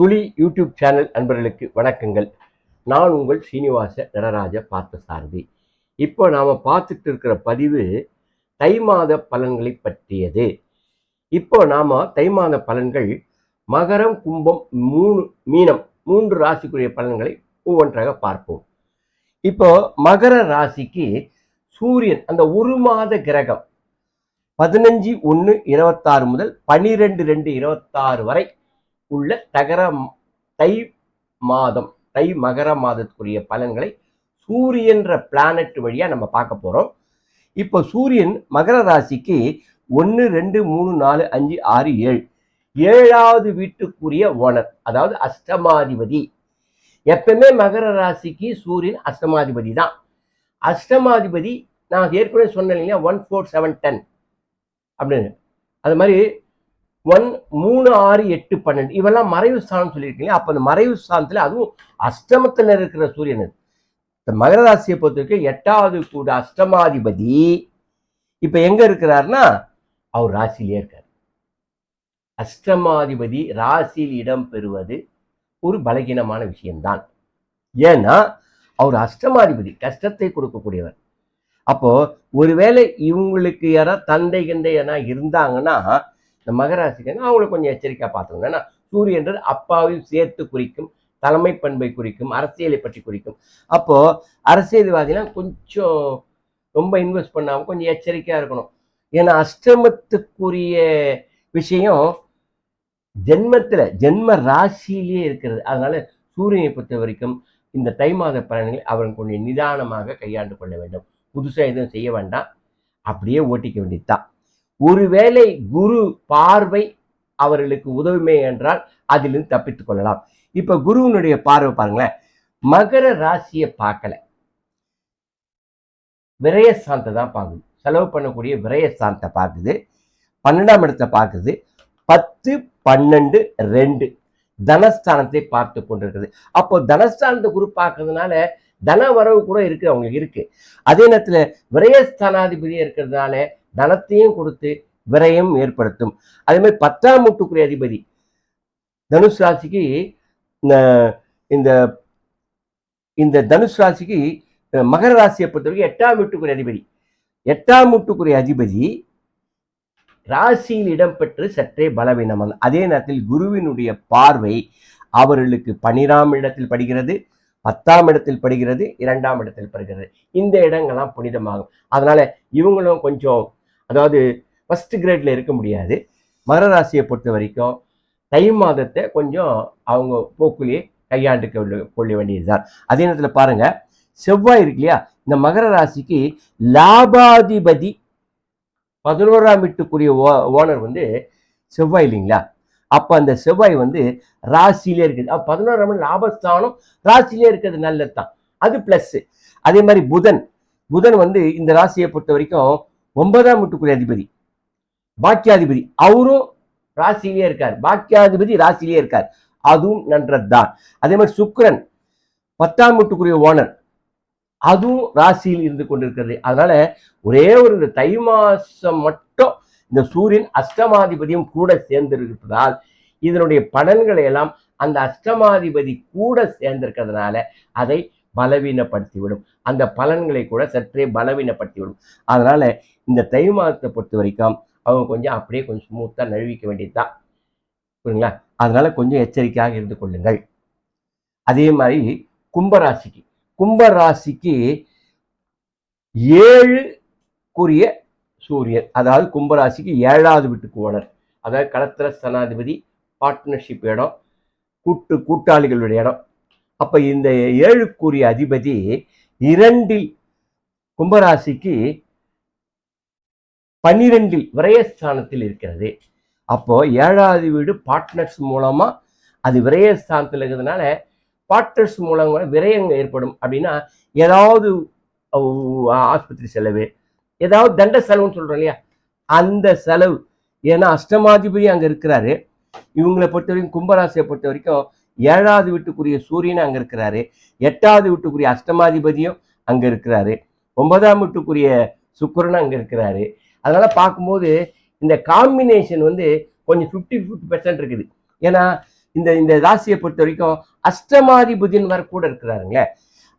துளி YouTube channel அன்பர்களுக்கு வணக்கங்கள். நான் உங்கள் சீனிவாச நடராஜ பார்த்தசாரதி. இப்போ நாம் பார்த்துட்டு இருக்கிற பதிவு தை மாத பலன்களை பற்றியது. இப்போ நாம் தை மாத பலன்கள் மகரம் கும்பம் மூணு மீனம் மூன்று ராசிக்குரிய பலன்களை ஒவ்வொன்றாக பார்ப்போம். இப்போ மகர ராசிக்கு சூரியன் அந்த ஒரு மாத கிரகம் பதினஞ்சு ஒன்று இருபத்தாறு முதல் பனிரெண்டு ரெண்டு இருபத்தாறு வரை உள்ள தகர தை மாதம் தை மகர மாதத்துக்குரிய பலன்களை சூரியன்ற பிளானட் வழியாக நம்ம பார்க்க போகிறோம் இப்போ சூரியன் மகர ராசிக்கு ஒன்று ரெண்டு மூணு நாலு அஞ்சு ஆறு ஏழு. ஏழாவது வீட்டுக்குரிய ஓனர் அதாவது அஷ்டமாதிபதி. எப்பவுமே மகர ராசிக்கு சூரியன் அஷ்டமாதிபதி தான். அஷ்டமாதிபதி நான் ஏற்கனவே சொன்னேன் இல்லையா ஒன் ஃபோர் செவன் டென் அப்படின்னு. அது மாதிரி ஒன் மூணு ஆறு எட்டு பன்னெண்டு. இவெல்லாம் மறைவு ஸ்தானம் சொல்லியிருக்கீங்க. அப்போ அந்த மறைவு ஸ்தானத்தில் அதுவும் அஷ்டமத்தில் இருக்கிற சூரியன் இது. இந்த மகர ராசியை பொறுத்தவரைக்கும் எட்டாவது கூட அஷ்டமாதிபதி. இப்போ எங்க இருக்கிறாருன்னா அவர் ராசியிலே இருக்கார். அஷ்டமாதிபதி ராசியில் இடம் பெறுவது ஒரு பலகீனமான விஷயம்தான். ஏன்னா அவர் அஷ்டமாதிபதி கஷ்டத்தை கொடுக்கக்கூடியவர். அப்போ ஒருவேளை இவங்களுக்கு யாராவது தந்தை கிண்டை யாரா இருந்தாங்கன்னா இந்த மகராசிக்கு அவங்கள கொஞ்சம் எச்சரிக்கையாக பார்த்துக்கணும் ஏன்னா சூரியன்றது அப்பாவையும் சேர்த்து குறிக்கும் தலைமை பண்பை குறிக்கும் அரசியலை பற்றி குறிக்கும். அப்போது அரசியல்வாதிலாம் கொஞ்சம் ரொம்ப இன்வெஸ்ட் பண்ணாமல் கொஞ்சம் எச்சரிக்கையாக இருக்கணும். ஏன்னா அஷ்டமத்துக்குரிய விஷயம் ஜென்மத்தில் ஜென்ம ராசியிலேயே இருக்கிறது. அதனால சூரியனை பொறுத்த வரைக்கும் இந்த தை மாத பலன்களை அவர்கள் கொஞ்சம் நிதானமாக கையாண்டு கொள்ள வேண்டும். புதுசாக எதுவும் செய்ய வேண்டாம். அப்படியே ஓட்டிக்க வேண்டியதுதான். ஒருவேளை குரு பார்வை அவர்களுக்கு உதவுமே என்றால் அதிலிருந்து தப்பித்துக் கொள்ளலாம். இப்ப குருவினுடைய பார்வை பாருங்களேன். மகர ராசியை பார்க்கல. விரயஸ்தானத்தை தான் பார்க்குது. செலவு பண்ணக்கூடிய விரயஸ்தானத்தை பார்க்குது. பன்னெண்டாம் இடத்தை பார்க்குது. பத்து பன்னெண்டு ரெண்டு தனஸ்தானத்தை பார்த்து கொண்டிருக்குது. அப்போ தனஸ்தானத்தை குரு பார்க்கறதுனால தன வரவு கூட இருக்கு அவங்களுக்கு இருக்கு. அதே நேரத்தில் விரயஸ்தானாதிபதியாக இருக்கிறதுனால தனத்தையும் கொடுத்து விரயம் ஏற்படுத்தும். அதே மாதிரி பத்தாம் வீட்டுக்குரிய அதிபதி தனுஷ் ராசிக்கு இந்த- இந்த இந்த தனுஷ் ராசிக்கு மகர ராசியை பொறுத்தவரைக்கும் எட்டாம் வீட்டுக்குரிய அதிபதி. எட்டாம் வீட்டுக்குரிய அதிபதி ராசியில் இடம்பெற்று சற்றே பலவீனமான அதே நேரத்தில் குருவினுடைய பார்வை அவர்களுக்கு பனிராம் இடத்தில் படுகிறது பத்தாம் இடத்தில் படுகிறது இரண்டாம் இடத்தில் படுகிறது. இந்த இடங்கள்லாம் புனிதமாகும். அதனால இவங்களும் கொஞ்சம் அதாவது ஃபஸ்ட் கிரேட்ல இருக்க முடியாது. மகர ராசியை பொறுத்த வரைக்கும் தை மாதத்தை கொஞ்சம் அவங்க போக்குலேயே கையாண்டு கொள்ள கொள்ள வேண்டியதுதான். அதே நேரத்தில் பாருங்க செவ்வாய் இருக்கு இல்லையா? இந்த மகர ராசிக்கு லாபாதிபதி பதினோராம் வீட்டுக்குரிய ஓ- ஓனர் வந்து செவ்வாய் இல்லைங்களா? அப்போ அந்த செவ்வாய் வந்து ராசியிலே இருக்குது. அப்போ பதினோராம் லாபஸ்தானம் ராசியிலே இருக்கிறது நல்லது தான் அது ப்ளஸ்ஸு அதே மாதிரி புதன். புதன் வந்து இந்த ராசியை பொறுத்த வரைக்கும் ஒன்பதாம் வீட்டுக்குரிய அதிபதி பாக்கியாதிபதி. அவரும் ராசியிலேயே இருக்கார். பாக்கியாதிபதி ராசியிலேயே இருக்கார். அதுவும் நன்றதுதான். அதே மாதிரி சுக்கரன் பத்தாம் வீட்டுக்குரிய ஓனர். அதுவும் ராசியில் இருந்து கொண்டிருக்கிறது. அதனால ஒரே ஒரு இந்த தை மாசம் மட்டும் இந்த சூரியன் அஷ்டமாதிபதியும் கூட சேர்ந்திருப்பதால் இதனுடைய பலன்களை எல்லாம் அந்த அஷ்டமாதிபதி கூட சேர்ந்திருக்கிறதுனால அதை பலவீனப்படுத்திவிடும். அந்த பலன்களை கூட சற்றே பலவீனப்படுத்திவிடும். அதனால இந்த தை மாதத்தை பொறுத்த வரைக்கும் அவங்க கொஞ்சம் அப்படியே கொஞ்சம் ஸ்மூத்தாக நழுவிக்க வேண்டியதுதான். புரியுங்களா அதனால கொஞ்சம் எச்சரிக்கையாக இருந்து கொள்ளுங்கள். அதே மாதிரி கும்பராசிக்கு கும்பராசிக்கு ஏழு கூறிய சூரியன் அதாவது கும்பராசிக்கு ஏழாவது வீட்டுக்கு ஓனர் அதாவது களத்திர ஸ்தனாதிபதி பார்ட்னர்ஷிப் இடம் கூட்டு கூட்டாளிகளுடைய இடம். அப்போ இந்த ஏழுக்குரிய அதிபதி இரண்டில் கும்பராசிக்கு பன்னிரெண்டில் விரயஸ்தானத்தில் இருக்கிறது. அப்போ ஏழாவது வீடு பார்ட்னர்ஸ் மூலமா அது விரயஸ்தானத்தில் இருக்கிறதுனால பார்ட்னர்ஸ் மூலம் விரயங்கள் ஏற்படும். அப்படின்னா ஏதாவது ஆஸ்பத்திரி செலவு ஏதாவது தண்ட செலவுன்னு சொல்றோம் இல்லையா? அந்த செலவு. ஏன்னா அஷ்டமாதிபதி அங்க இருக்கிறாரு. இவங்களை பொறுத்த வரைக்கும் கும்பராசியை பொறுத்த வரைக்கும் ஏழாவது வீட்டுக்குரிய சூரியன் அங்க இருக்கிறாரு. எட்டாவது வீட்டுக்குரிய அஷ்டமாதிபதியும் அங்க இருக்கிறாரு. ஒன்பதாம் வீட்டுக்குரிய சுக்கரன் அங்க இருக்கிறாரு. அதனால பார்க்கும்போது இந்த காம்பினேஷன் வந்து கொஞ்சம் ஃபிஃப்டி ஃபிஃப்டி பெர்சன்ட் இருக்குது. ஏன்னா இந்த இந்த ராசியை பொறுத்த வரைக்கும் அஷ்டமாதிபதின்னு வர கூட இருக்கிறாருங்களே.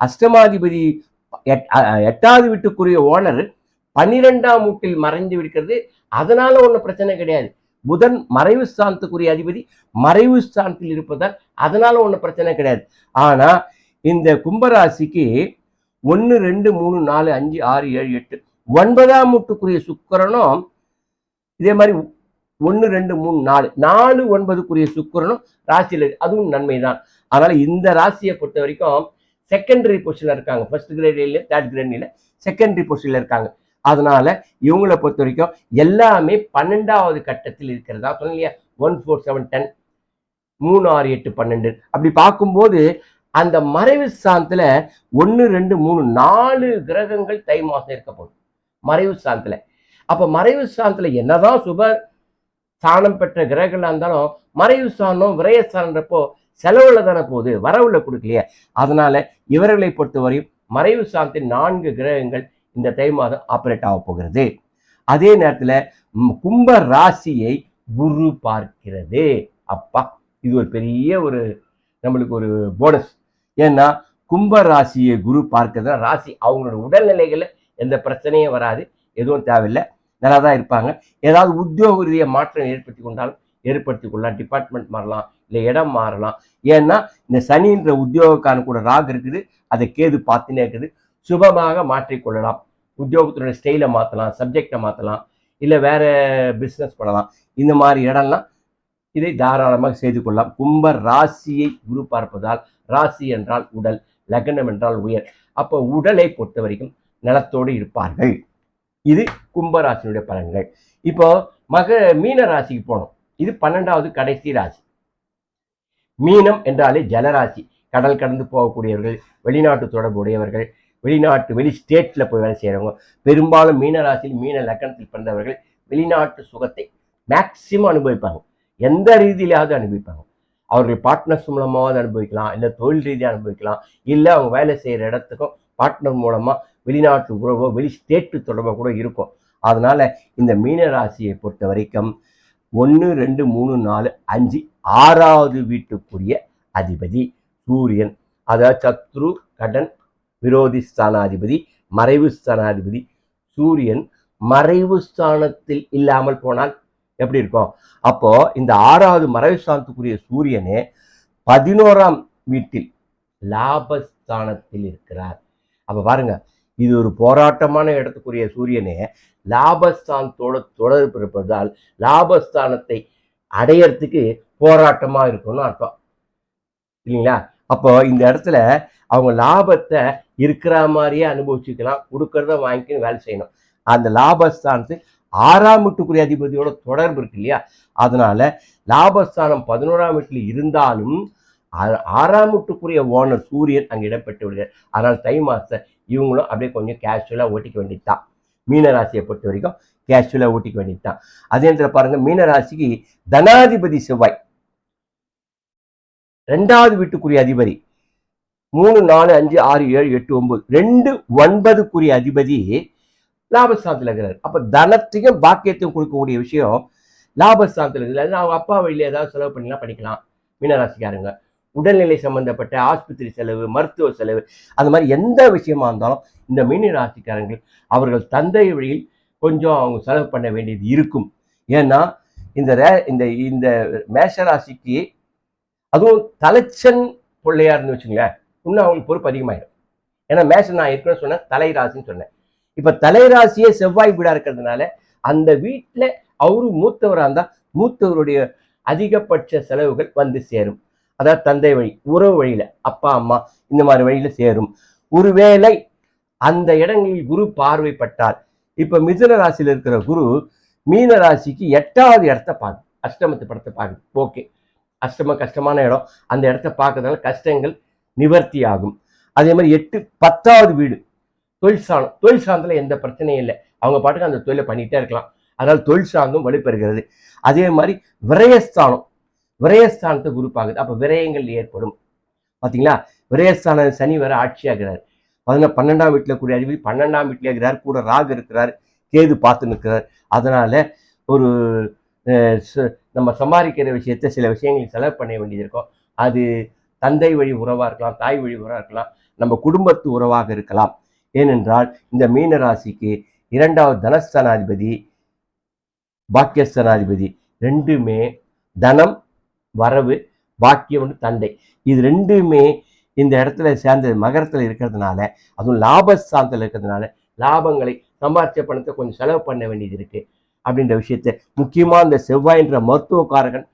அஷ்டமாதிபதி எட்- எட்டாவது வீட்டுக்குரிய ஓனர் பன்னிரெண்டாம் வீட்டில் மறைந்து விடுக்கிறது அதனால ஒன்றும் பிரச்சனை கிடையாது. புதன் மறைவு ஸ்தானத்துக்குரிய அதிபதி மறைவு ஸ்தானத்தில் இருப்பதால் அதனால ஒன்றும் பிரச்சனை கிடையாது. ஆனால் இந்த கும்பராசிக்கு ஒன்று ரெண்டு மூணு நாலு அஞ்சு ஆறு ஏழு எட்டு ஒன்பதாம் வீட்டுக்குரிய சுக்கரனும் இதே மாதிரி ஒன்று ரெண்டு மூணு நாலு நாலு ஒன்பதுக்குரிய சுக்கிரனும் ராசியில் அதுவும் நன்மை தான் அதனால் இந்த ராசியை பொறுத்த வரைக்கும் செகண்டரி பொசிஷனில் இருக்காங்க. ஃபர்ஸ்ட் கிரேட்ல தேர்ட் கிரேட்ல செகண்டரி பொசிஷனில் இருக்காங்க. அதனால இவங்கள பொறுத்த வரைக்கும் எல்லாமே பன்னெண்டாவது கட்டத்தில் இருக்கிறதா சொன்னேன் இல்லையா? ஒன் ஃபோர் செவன் டென் மூணு ஆறு எட்டு பன்னெண்டு. அப்படி பார்க்கும்போது அந்த மறைவு ஸ்தானத்துல ஒன்று ரெண்டு மூணு நாலு கிரகங்கள் தை மாசம் இருக்க போகுது. மறைவு ஸ்தானத்தில். அப்போ மறைவு ஸ்தானத்தில் என்னதான் சுப ஸ்தானம் பெற்ற கிரகங்களாக இருந்தாலும் மறைவு ஸ்தானம் விரயஸ்தானன்றப்போ செலவுல தானே போகுது வரவுல கொடுக்கலையே. அதனால இவர்களை பொறுத்தவரையும் மறைவு சாந்தின் நான்கு கிரகங்கள் இந்த தை மாதம் ஆப்ரேட் ஆக போகிறது. அதே நேரத்தில் கும்ப ராசியை குரு பார்க்கிறது. அப்பா இது ஒரு பெரிய ஒரு நம்மளுக்கு ஒரு போனஸ் ஏன்னா கும்ப ராசியை குரு பார்க்கிறது ராசி அவங்களோட உடல்நிலைகளை எந்த பிரச்சனையும் வராது எதுவும் தேவையில்லை. நல்லா தான் இருப்பாங்க. ஏதாவது உத்தியோக ரீதியாக மாற்றம் ஏற்படுத்தி கொண்டாலும் ஏற்படுத்தி கொள்ளலாம். டிபார்ட்மெண்ட் மாறலாம் இல்லை இடம் மாறலாம். ஏன்னா இந்த சனின்ற உத்தியோகக்கான கூட ராக் இருக்குது. அதை கேது பார்த்துனே இருக்குது. சுபமாக மாற்றிக்கொள்ளலாம் உத்தியோகத்தினுடைய ஸ்டைலை மாற்றலாம் சப்ஜெக்டை மாற்றலாம் இல்லை வேறு பிஸ்னஸ் பண்ணலாம். இந்த மாதிரி இடம்லாம் இதை தாராளமாக செய்து கொள்ளலாம். கும்ப ராசியை குரு பார்ப்பதால் ராசி என்றால் உடல் லக்னம் என்றால் உயர். அப்போ உடலை பொறுத்த வரைக்கும் நலத்தோடு இருப்பார்கள். இது கும்ப ராசியினுடைய பலன்கள். இப்போ மக மீன ராசிக்கு போனோம். இது பன்னெண்டாவது கடைசி ராசி. மீனம் என்றாலே ஜலராசி. கடல் கடந்து போகக்கூடியவர்கள் வெளிநாட்டு தொடர்பு உடையவர்கள் வெளிநாட்டு வெளி ஸ்டேட்ல போய் வேலை செய்கிறவங்க பெரும்பாலும் மீன ராசியில் மீன லக்கணத்தில் பிறந்தவர்கள் வெளிநாட்டு சுகத்தை மேக்சிமம் அனுபவிப்பாங்க. எந்த ரீதியிலாவது அனுபவிப்பாங்க. அவர்கள் பார்ட்னர்ஸ் மூலமாவது அனுபவிக்கலாம். இல்லை தொழில் ரீதியாக அனுபவிக்கலாம். இல்லை அவங்க வேலை செய்கிற இடத்துக்கும் பார்ட்னர் மூலமா வெளிநாட்டு உறவோ வெளி ஸ்டேட்டு தொடர்போ கூட இருக்கும். அதனால இந்த மீனராசியை பொறுத்த வரைக்கும் ஒன்று ரெண்டு மூணு நாலு அஞ்சு ஆறாவது வீட்டுக்குரிய அதிபதி சூரியன். அதாவது சத்ரு கடன் விரோதி ஸ்தானாதிபதி மறைவு ஸ்தானாதிபதி சூரியன் மறைவு ஸ்தானத்தில் இல்லாமல் போனால் எப்படி இருக்கும்? அப்போ இந்த ஆறாவது மறைவு ஸ்தானத்துக்குரிய சூரியனே பதினோராம் வீட்டில் லாபஸ்தானத்தில் இருக்கிறார். அப்போ பாருங்க இது ஒரு போராட்டமான இடத்துக்குரிய சூரியனே லாபஸ்தானத்தோட தொடர்பு இருப்பதால் லாபஸ்தானத்தை அடையறதுக்கு போராட்டமாக இருக்கும்னு அர்த்தம். இல்லைங்களா? அப்போ இந்த இடத்துல அவங்க லாபத்தை இருக்கிற மாதிரியே அனுபவிச்சுக்கலாம் கொடுக்கறத வாங்கிக்கணும் வேலை செய்யணும். அந்த லாபஸ்தானத்து ஆறாம் வீட்டுக்குரிய அதிபதியோட தொடர்பு இருக்கு இல்லையா? அதனால லாபஸ்தானம் பதினோராம் வீட்டில் இருந்தாலும் ஆறாம் வீட்டுக்குரிய ஓனர் சூரியன் அங்கே இடம்பெற்று விடுகிறார். அதனால் தை மாசத்தை இவங்களும் அப்படியே கொஞ்சம் கேஷுவலாக ஓட்டிக்க வேண்டியதுதான். மீனராசியை பொறுத்த வரைக்கும் கேஷுவலாக ஓட்டிக்க வேண்டியதுதான். அதே நேரத்தில் பாருங்க மீனராசிக்கு தனாதிபதி செவ்வாய். ரெண்டாவது வீட்டுக்குரிய அதிபதி. மூணு நாலு அஞ்சு ஆறு ஏழு எட்டு ஒன்பது. ரெண்டு ஒன்பதுக்குரிய அதிபதி லாபஸ்தானத்தில் இருக்கிறார். அப்போ தனத்தையும் பாக்கியத்தையும் கொடுக்கக்கூடிய விஷயம் லாபஸ்தானத்தில் இருக்குது அவங்க அப்பா வழியில் ஏதாவது செலவு பண்ணிலாம் பண்ணிக்கலாம் மீனராசிக்காரங்க. உடல்நிலை சம்பந்தப்பட்ட ஆஸ்பத்திரி செலவு மருத்துவ செலவு அந்த மாதிரி எந்த விஷயமா இருந்தாலும் இந்த மீன ராசிக்காரங்கள் அவர்கள் தந்தை வழியில் கொஞ்சம் அவங்க செலவு பண்ண வேண்டியது இருக்கும். ஏன்னா இந்த ரே- இந்த இந்த மேஷ ராசிக்கு அதுவும் தலைச்சன் பிள்ளையார்னு வச்சுங்களேன் இன்னும் அவங்களுக்கு பொறுப்பு அதிகமாயிடும். ஏன்னா மேஷம் நான் ஏற்கனவே சொன்னேன் தலைராசின்னு சொன்னேன். இப்போ தலைராசியே செவ்வாய் வீடாக இருக்கிறதுனால அந்த வீட்டில் அவரும் மூத்தவராக இருந்தால் மூத்தவருடைய அதிகபட்ச செலவுகள் வந்து சேரும். அதாவது தந்தை வழி உறவு வழியில அப்பா அம்மா இந்த மாதிரி வழியில சேரும். ஒருவேளை அந்த இடங்களில் குரு பார்வைப்பட்டார் இப்ப மிதுன ராசியில இருக்கிற குரு மீன ராசிக்கு எட்டாவது இடத்த பார்க்குது அஷ்டமத்து படத்தை பார்க்குது ஓகே. அஷ்டம கஷ்டமான இடம். அந்த இடத்த பார்க்கறதுனால கஷ்டங்கள் நிவர்த்தி ஆகும் அதே மாதிரி எட்டு பத்தாவது வீடு. தொழில் சாணம் தொழில் சார்ந்தில் எந்த பிரச்சனையும் இல்லை. அவங்க பாட்டுக்கு அந்த தொழிலை பண்ணிட்டே இருக்கலாம். அதனால் தொழில் சார்ந்தும் வலுப்பெறுகிறது. அதே மாதிரி விரயஸ்தானம். விரயஸ்தானத்தை குரூப் அப்போ விரயங்கள் ஏற்படும். பார்த்தீங்களா விரயஸ்தான சனி வர ஆட்சியாகிறார். பதின பன்னெண்டாம் வீட்டில் கூடிய அதிபதி பன்னெண்டாம் வீட்டில் இருக்கிறார். கூட ராகு இருக்கிறார். கேது பார்த்து நிற்கிறார். அதனால் ஒரு ச- நம்ம சம்பாதிக்கிற விஷயத்த சில விஷயங்கள் செலவு பண்ண வேண்டியது இருக்கும். அது தந்தை வழி உறவாக இருக்கலாம் தாய் வழி உறவாக இருக்கலாம் நம்ம குடும்பத்து உறவாக இருக்கலாம். ஏனென்றால் இந்த மீன ராசிக்கு இரண்டாவது தனஸ்தானாதிபதி பாக்கியஸ்தானாதிபதி ரெண்டுமே தனம் வரவு பாக்கியம் தந்தை. இது ரெண்டுமே இந்த இடத்துல சேர்ந்த மகரத்தில் இருக்கிறதுனால அதுவும் லாபஸ்தானத்தில் இருக்கிறதுனால லாபங்களை சம்பாதிச்ச பணத்தை கொஞ்சம் செலவு பண்ண வேண்டியது இருக்கு. அப்படின்ற விஷயத்த முக்கியமாக இந்த செவ்வாயின்ற மருத்துவக்காரகன்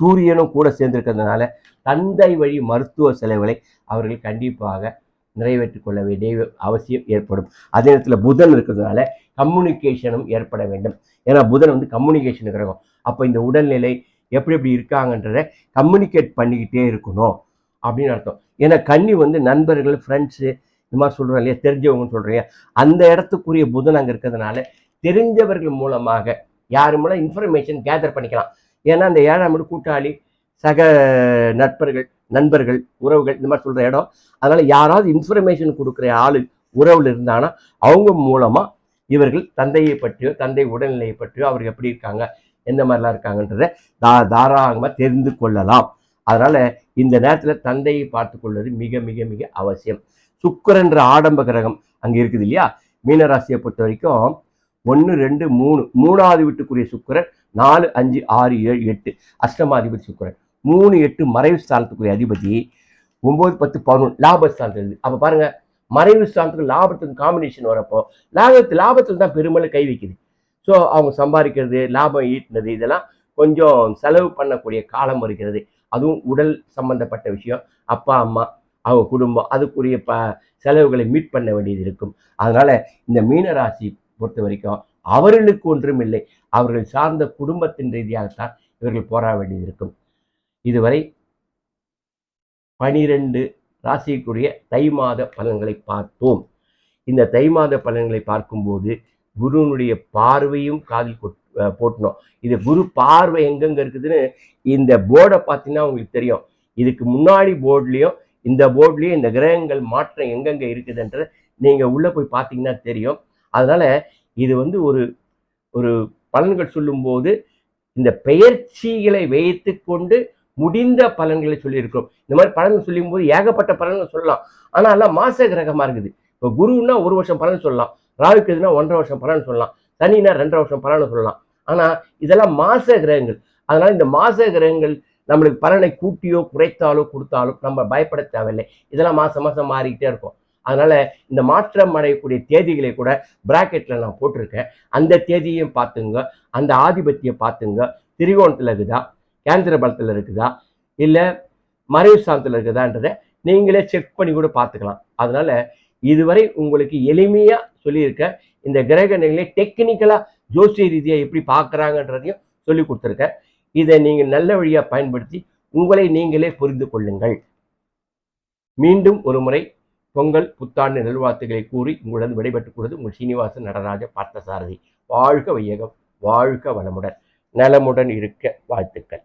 சூரியனும் கூட சேர்ந்திருக்கிறதுனால தந்தை வழி மருத்துவ செலவுகளை அவர்கள் கண்டிப்பாக நிறைவேற்றி கொள்ள வேண்டிய அவசியம் ஏற்படும். அதே நேரத்தில் புதன் இருக்கிறதுனால கம்யூனிகேஷனும் ஏற்பட வேண்டும். ஏன்னா புதன் வந்து கம்யூனிகேஷன் கிரகம். அப்போ இந்த உடல்நிலை எப்படி எப்படி இருக்காங்கன்றத கம்யூனிகேட் பண்ணிக்கிட்டே இருக்கணும் அப்படின்னு அர்த்தம். ஏன்னா கன்னி வந்து நண்பர்கள் ஃப்ரெண்ட்ஸு இந்த மாதிரி சொல்கிறோம் இல்லையா? தெரிஞ்சவங்கன்னு சொல்கிறீங்க அந்த இடத்துக்குரிய புதன் அங்கே இருக்கிறதுனால தெரிஞ்சவர்கள் மூலமாக யார் மூலம் இன்ஃபர்மேஷன் கேதர் பண்ணிக்கலாம். ஏன்னா அந்த ஏழாம் வீடு கூட்டாளி சக நட்பர்கள் நண்பர்கள் உறவுகள் இந்த மாதிரி சொல்கிற இடம். அதனால் யாராவது இன்ஃபர்மேஷன் கொடுக்குற ஆள் உறவில் இருந்தாங்கன்னா அவங்க மூலமாக இவர்கள் தந்தையை பற்றியோ தந்தை உடல்நிலையை பற்றியோ அவர் எப்படி இருக்காங்க எந்த மாதிரிலாம் இருக்காங்கன்றதை தா தாராளமாக தெரிந்து கொள்ளலாம். அதனால் இந்த நேரத்தில் தந்தையை பார்த்து கொள்வது மிக மிக மிக அவசியம். சுக்கிரன்ற ஆடம்ப கிரகம் அங்கே இருக்குது இல்லையா? மீனராசியை பொறுத்த வரைக்கும் ஒன்று ரெண்டு மூணு மூணாவது வீட்டுக்குரிய சுக்கிரன் நாலு அஞ்சு ஆறு ஏழு எட்டு அஷ்டமாதிபதி சுக்கிரன். மூணு எட்டு மறைவு ஸ்தானத்துக்குரிய அதிபதி. ஒம்பது பத்து பதினொன்று லாபஸ்தானத்தில் இருக்குது அப்போ பாருங்கள் மறைவு ஸ்தானத்துக்கு லாபத்துக்கு காம்பினேஷன் வரப்போ லாபத்து லாபத்தில் தான் பெருமளவு கை வைக்குது. ஸோ அவங்க சம்பாதிக்கிறது லாபம் ஈட்டினது இதெல்லாம் கொஞ்சம் செலவு பண்ணக்கூடிய காலம் வருகிறது. அதுவும் உடல் சம்பந்தப்பட்ட விஷயம். அப்பா அம்மா அவங்க குடும்பம் அதுக்குரிய ப செலவுகளை மீட் பண்ண வேண்டியது இருக்கும். அதனால இந்த மீனராசி பொறுத்த வரைக்கும் அவர்களுக்கு ஒன்றும் இல்லை. அவர்கள் சார்ந்த குடும்பத்தின் ரீதியாகத்தான் இவர்கள் போராட வேண்டியது இருக்கும். இதுவரை பனிரெண்டு ராசிக்குரிய தை மாத பலன்களை பார்த்தோம். இந்த தை மாத பலன்களை பார்க்கும்போது குருனுடைய பார்வையும் காதில் போட்டணும் இது குரு பார்வை எங்கெங்க இருக்குதுன்னு இந்த போர்டை பார்த்தீங்கன்னா உங்களுக்கு தெரியும். இதுக்கு முன்னாடி போர்ட்லேயும் இந்த போர்ட்லேயும் இந்த கிரகங்கள் மாற்றம் எங்கெங்க இருக்குதுன்றதை நீங்கள் உள்ளே போய் பார்த்தீங்கன்னா தெரியும். அதனால இது வந்து ஒரு ஒரு பலன்கள் சொல்லும்போது இந்த பெயர்ச்சிகளை வைத்து கொண்டு முடிந்த பலன்களை சொல்லியிருக்கிறோம். இந்த மாதிரி பலன்கள் சொல்லும்போது ஏகப்பட்ட பலன்கள் சொல்லலாம். ஆனால் எல்லாம் மாச கிரகமாக இருக்குது. இப்போ குருன்னா ஒரு வருஷம் பலன் சொல்லலாம். ராகுக்கு எதுனா ஒன்றரை வருஷம் பலன்னு சொல்லலாம். சனினா ரெண்டரை வருஷம் பலன்னு சொல்லலாம். ஆனால் இதெல்லாம் மாச கிரகங்கள். அதனால் இந்த மாச கிரகங்கள் நம்மளுக்கு பலனை கூட்டியோ குறைத்தாலோ கொடுத்தாலும் நம்ம பயப்பட தேவையில்லை. இதெல்லாம் மாதம் மாதம் மாறிக்கிட்டே இருக்கும். அதனால் இந்த மாற்றம் அடையக்கூடிய தேதிகளை கூட ப்ராக்கெட்டில் நான் போட்டிருக்கேன். அந்த தேதியையும் பார்த்துங்க. அந்த ஆதிபத்தியம் பார்த்துங்க. திரிகோணத்தில் இருக்குதா? கேந்திர பலத்தில் இருக்குதா? இல்லை மறைவு ஸ்தானத்தில் இருக்குதான்றதை நீங்களே செக் பண்ணி கூட பார்த்துக்கலாம். அதனால் இதுவரை உங்களுக்கு எளிமையாக சொல்லியிருக்க. இந்த கிரக நிலையை டெக்னிக்கலாக ஜோசிய ரீதியாக எப்படி பார்க்குறாங்கன்றதையும் சொல்லி கொடுத்துருக்கேன் இதை நீங்கள் நல்ல வழியாக பயன்படுத்தி உங்களை நீங்களே புரிந்து கொள்ளுங்கள். மீண்டும் ஒரு முறை பொங்கல் புத்தாண்டு நல்வாழ்த்துக்களை கூறி உங்களுடன் விடைபெற்றுக் கொள்வது உங்கள் சீனிவாசன் நடராஜ பார்த்தசாரதி. வாழ்க வையகம் வாழ்க வளமுடன். நலமுடன் இருக்க வாழ்த்துக்கள்.